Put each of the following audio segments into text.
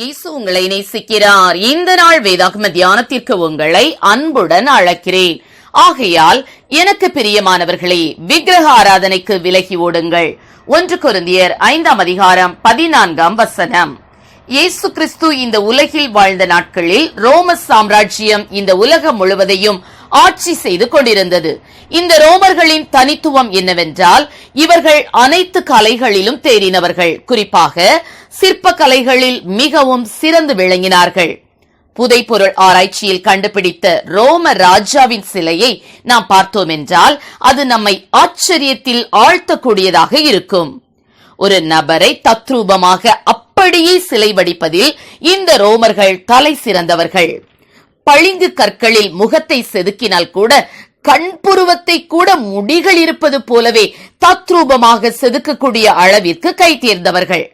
இயேசு உங்களை நேசிக்கிறார். இந்த நாள் வேதாகம தியானத்திற்கு உங்களை அன்புடன் அழைக்கிறேன். ஆகையால் எனக்கு பிரியமானவர்களே விக்கிரக ஆராதனைக்கு விலகி ஓடுங்கள். ஒன்று குருந்தியர் ஐந்தாம் அதிகாரம் பதினான்காம் வசனம். இயேசு கிறிஸ்து இந்த உலகில் வாழ்ந்த நாட்களில் ரோம சாம்ராஜ்யம் இந்த உலகம் முழுவதையும் ஆட்சி செய்து கொண்டிருந்தது. இந்த ரோமர்களின் தனித்துவம் என்னவென்றால் இவர்கள் அனைத்து கலைகளிலும் தேறினவர்கள். குறிப்பாக சிற்ப கலைகளில் மிகவும் சிறந்து விளங்கினார்கள். புதைப்பொருள் ஆராய்ச்சியில் கண்டுபிடித்த ரோம ராஜாவின் சிலையை நாம் பார்த்தோம் என்றால் அது நம்மை ஆச்சரியத்தில் ஆழ்த்தக்கூடியதாக இருக்கும். ஒரு நபரை தத்ரூபமாக அப்படியே சிலை வடிப்பதில் இந்த ரோமர்கள் தலை சிறந்தவர்கள். பளிங்கு கற்களில் முகத்தை செதுக்கினால் கூட கண்புருவத்தை கூட முடிகள் இருப்பது போலவே தத்ரூபமாக செதுக்கக்கூடிய அளவிற்கு கை தேர்ந்தவர்கள்.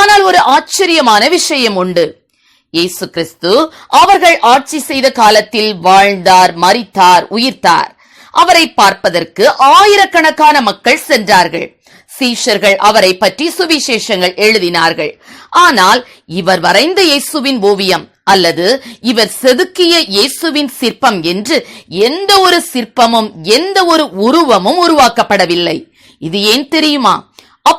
ஆனால் ஒரு ஆச்சரியமான விஷயம் உண்டு. இயேசு கிறிஸ்து அவர்கள் ஆட்சி செய்த காலத்தில் வாழ்ந்தார் மறித்தார் உயிர்த்தார். அவரை பார்ப்பதற்கு ஆயிரக்கணக்கான மக்கள் சென்றார்கள். சீஷர்கள் அவரை பற்றி சுவிசேஷங்கள் எழுதினார்கள். ஆனால் இவர் வரைந்த இயேசுவின் ஓவியம் அல்லது இவர் செதுக்கிய இயேசுவின் சிற்பம் என்று எந்த ஒரு சிற்பமும் எந்த ஒரு உருவமும் உருவாக்கப்படவில்லை. இது ஏன் தெரியுமா?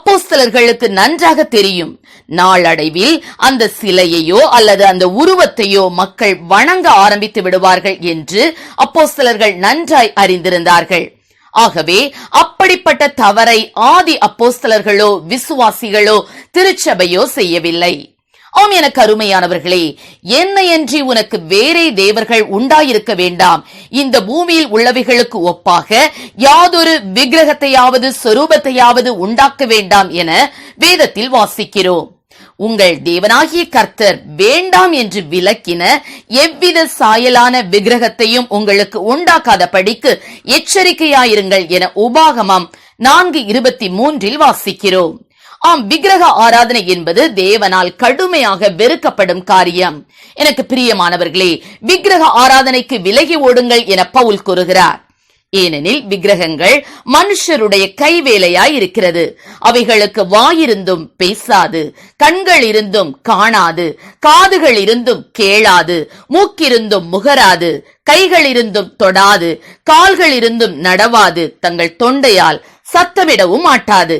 அப்போஸ்தலர்களுக்கு நன்றாக தெரியும். நாளடைவில் அந்த சிலையையோ அல்லது அந்த உருவத்தையோ மக்கள் வணங்க ஆரம்பித்து விடுவார்கள் என்று அப்போஸ்தலர்கள் நன்றாய் அறிந்திருந்தார்கள். ஆகவே அப்படிப்பட்ட தவறை ஆதி அப்போஸ்தலர்களோ விசுவாசிகளோ திருச்சபையோ செய்யவில்லை. ஆம் எனக்கு அருமையானவர்களே என்னையன்றி உனக்கு வேறே தேவர்கள் உண்டாயிருக்க வேண்டாம். இந்த பூமியில் உள்ளவைகளுக்கு ஒப்பாக யாதொரு விக்கிரகத்தையாவது சொரூபத்தையாவது உண்டாக்க வேண்டாம் என வேதத்தில் வாசிக்கிறோம். உங்கள் தேவனாகிய கர்த்தர் வேண்டாம் என்று விலக்கின எவ்வித சாயலான விக்கிரகத்தையும் உங்களுக்கு உண்டாக்காத படிக்கு எச்சரிக்கையாயிருங்கள் என உபாகமம் நான்கு இருபத்தி மூன்றில் வாசிக்கிறோம். ஆம் விக்கிரக ஆராதனை என்பது தேவனால் கடுமையாக வெறுக்கப்படும் காரியம். எனக்கு பிரியமானவர்களே விக்கிரக ஆராதனைக்கு விலகி ஓடுங்கள் என பவுல் கூறுகிறார். ஏனெனில் விக்கிரகங்கள் மனுஷருடைய கைவேலையாய் இருக்கிறது அவைகளுக்கு வாயிருந்தும் பேசாது கண்கள் இருந்தும் காணாது காதுகள் இருந்தும் கேளாது மூக்கிருந்தும் முகராது கைகள் இருந்தும் தொடாது கால்கள் இருந்தும் நடவாது தங்கள் தொண்டையால் சத்தமிடவும் மாட்டாது.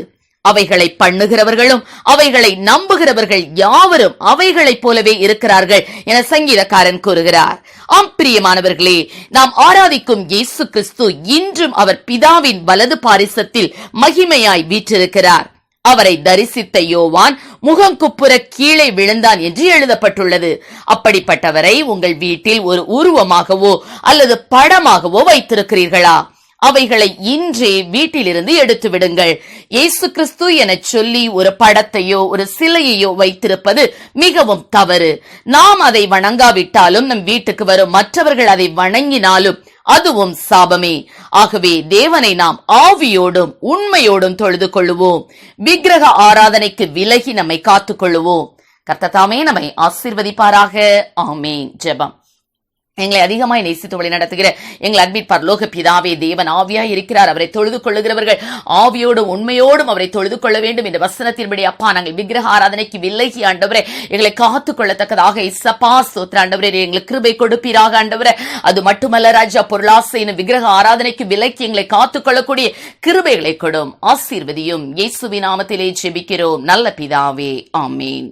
அவைகளை பண்ணுகிறவர்களும் அவைகளை நம்புகிறவர்கள் யாவரும் அவைகளைப் போலவே இருக்கிறார்கள் என சங்கீதக்காரன் கூறுகிறார். ஆம் பிரியமானவர்களே நாம் ஆராதிக்கும் இயேசு கிறிஸ்து இன்றும் அவர் பிதாவின் வலது பாரிசத்தில் மகிமையாய் வீற்றிருக்கிறார். அவரை தரிசித்த யோவான் முகம் குப்புற கீழே விழுந்தான் என்று எழுதப்பட்டுள்ளது. அப்படிப்பட்டவரை உங்கள் வீட்டில் ஒரு உருவமாகவோ அல்லது படமாகவோ வைத்திருக்கிறீர்களா? அவைகளை இன்றே வீட்டிலிருந்து எடுத்து விடுங்கள் இயேசு கிறிஸ்து என சொல்லி ஒரு படத்தையோ ஒரு சிலையையோ வைத்திருப்பது மிகவும் தவறு. நாம் அதை வணங்காவிட்டாலும் நம் வீட்டுக்கு வரும் மற்றவர்கள் அதை வணங்கினாலும் அதுவும் சாபமே. ஆகவே தேவனை நாம் ஆவியோடும் உண்மையோடும் தொழுது கொள்ளுவோம். விக்கிரக ஆராதனைக்கு விலகி நம்மை காத்துக் கொள்ளுவோம். கர்த்ததாமே நம்மை ஆசிர்வதிப்பாராக. ஆமேன். ஜெபம். எங்களை அதிகமாய் நேசித்து வழி நடத்துகிற எங்கள் அன்பின் பரலோக பிதாவே தேவன் ஆவியாய் இருக்கிறார். அவரை தொழுது கொள்ளுகிறவர்கள் ஆவியோடும் உண்மையோடும் அவரை தொழுது கொள்ள வேண்டும் என்ற வசனத்தின்படி அப்பா நாங்கள் விக்கிரக ஆராதனைக்கு விலகி ஆண்டவரே எங்களை காத்துக் கொள்ளத்தக்கதாக இசப்பா சோத்திர ஆண்டவரே எங்களுக்கு கிருபை கொடுப்பீராக ஆண்டவரே. அது மட்டுமல்ல ராஜா பொருளாசையின் விக்கிரக ஆராதனைக்கு விலக்கி எங்களை காத்துக் கொள்ளக்கூடிய கிருபைகளை கொடும் ஆசீர்வதியும் இயேசுவின் நாமத்திலே ஜெபிக்கிறோம். நல்ல பிதாவே ஆமீன்.